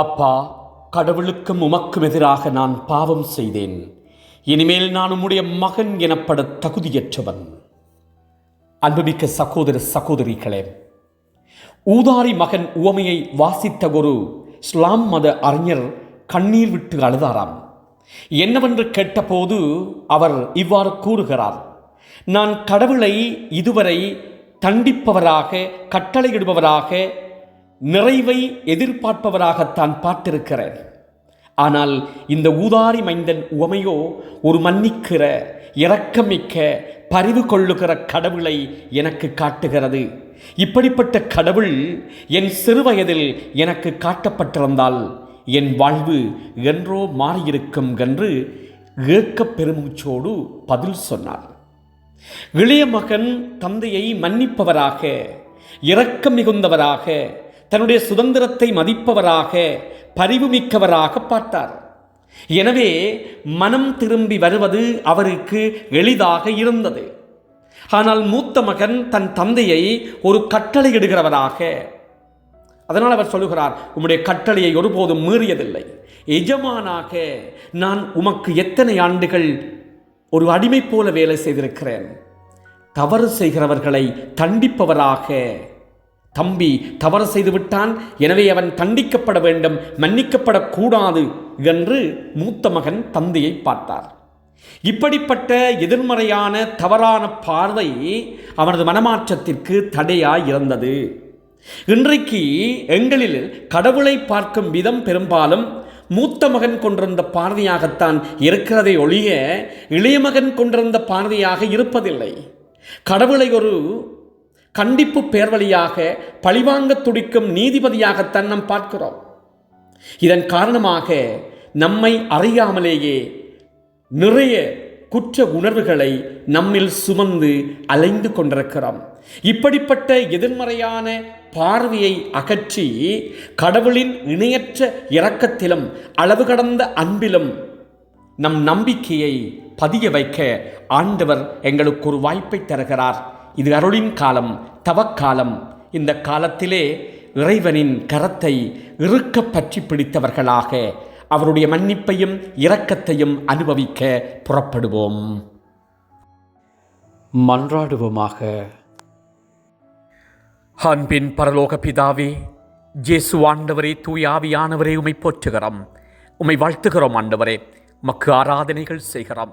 அப்பா கடவுளுக்கும் உமக்கும் எதிராக நான் பாவம் செய்தேன். இனிமேல் நான் உம்முடைய மகன் எனப்பட தகுதியற்றவன். அன்புமிக்க சகோதர சகோதரிகளே ஊதாரி மகன் உவமையை வாசித்த ஒரு இஸ்லாம் மத அறிஞர் கண்ணீர் விட்டு அழுதாராம். என்னவென்று கேட்டபோது அவர் இவ்வாறு கூறுகிறார். நான் கடவுளை இதுவரை தண்டிப்பவராக கட்டளையிடுபவராக நிறைவை எதிர்பார்ப்பவராகத்தான் பார்த்திருக்கிறேன். ஆனால் இந்த ஊதாரி மைந்தன் உவமையோ ஒரு மன்னிக்கிற இரக்கமிக்க பரிவு கொள்ளுகிற கடவுளை எனக்கு காட்டுகிறது. இப்படிப்பட்ட கடவுள் என் சிறுவயதில் எனக்கு காட்டப்பட்டிருந்தால் என் வாழ்வு என்றோ மாறியிருக்கும் என்று ஏக்கப் பெருமூச்சோடு பதில் சொன்னார். இளைய மகன் தந்தையை மன்னிப்பவராக இரக்கம் மிகுந்தவராக தன்னுடைய சுதந்திரத்தை மதிப்பவராக பரிவுமிக்கவராக பார்த்தார். எனவே மனம் திரும்பி வருவது அவருக்கு எளிதாக இருந்தது. ஆனால் மூத்த மகன் தன் தந்தையை ஒரு கட்டளையிடுகிறவராக அதனால் அவர் சொல்லுகிறார் உம்முடைய கட்டளையை ஒருபோதும் மீறியதில்லை. எஜமானாக நான் உமக்கு எத்தனை ஆண்டுகள் ஒரு அடிமை போல வேலை செய்திருக்கிறேன். தவறு செய்கிறவர்களை தண்டிப்பவராக தம்பி தவறு செய்து விட்டான் எனவே அவன் தண்டிக்கப்பட வேண்டும் மன்னிக்கப்படக்கூடாது என்று மூத்த மகன் தந்தையை பார்த்தார். இப்படிப்பட்ட எதிர்மறையான தவறான பார்வை அவனது மனமாற்றத்திற்கு தடையாய் இருந்தது இன்றைக்கு எங்களில் கடவுளை பார்க்கும் விதம் பெரும்பாலும் மூத்த மகன் கொண்டிருந்த பார்வையாகத்தான் இருக்கிறதை ஒழிய இளைய மகன் கொண்டிருந்த பார்வையாக இருப்பதில்லை. கடவுளை ஒரு கண்டிப்பு பேர் வழியாக பழிவாங்க துடிக்கும் நீதிபதியாகத்தான் நாம் பார்க்கிறோம். இதன் காரணமாக நம்மை அறியாமலேயே நிறைய குற்ற உணர்வுகளை நம்மில் சுமந்து அலைந்து கொண்டிருக்கிறோம். இப்படிப்பட்ட எதிர்மறையான பார்வையை அகற்றி கடவுளின் இணையற்ற இரக்கத்திலும் அளவு கடந்த அன்பிலும் நம் நம்பிக்கையை பதிய வைக்க ஆண்டவர் எங்களுக்கு ஒரு வாய்ப்பை தருகிறார். இது அருளின் காலம் தவக்காலம். இந்த காலத்திலே இறைவனின் கரத்தை இறுக்க பற்றி பிடித்தவர்களாக அவருடைய மன்னிப்பையும் இரக்கத்தையும் அனுபவிக்க புறப்படுவோம். மன்றாடுவோமாக. அன்பின் பரலோக பிதாவே ஜேசு ஆண்டவரே தூய ஆவியானவரே உமை போற்றுகிறோம். உமை வாழ்த்துகிறோம் ஆண்டவரே. மக்கு ஆராதனைகள் செய்கிறோம்.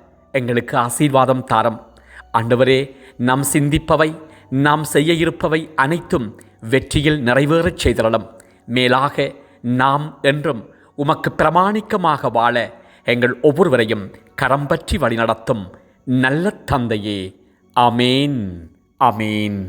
எங்களுக்கு ஆசீர்வாதம் தாரம். ஆண்டவரே நாம் சிந்திப்பவை நாம் செய்ய இருப்பவை அனைத்தும் வெற்றியில் நிறைவேறச் செய்தரலாம். மேலாக நாம் என்றும் உமக்கு பிரமாணிக்கமாக வாழ எங்கள் ஒவ்வொருவரையும் கரம் பற்றி வழிநடத்தும் நல்ல தந்தையே. அமேன் அமேன்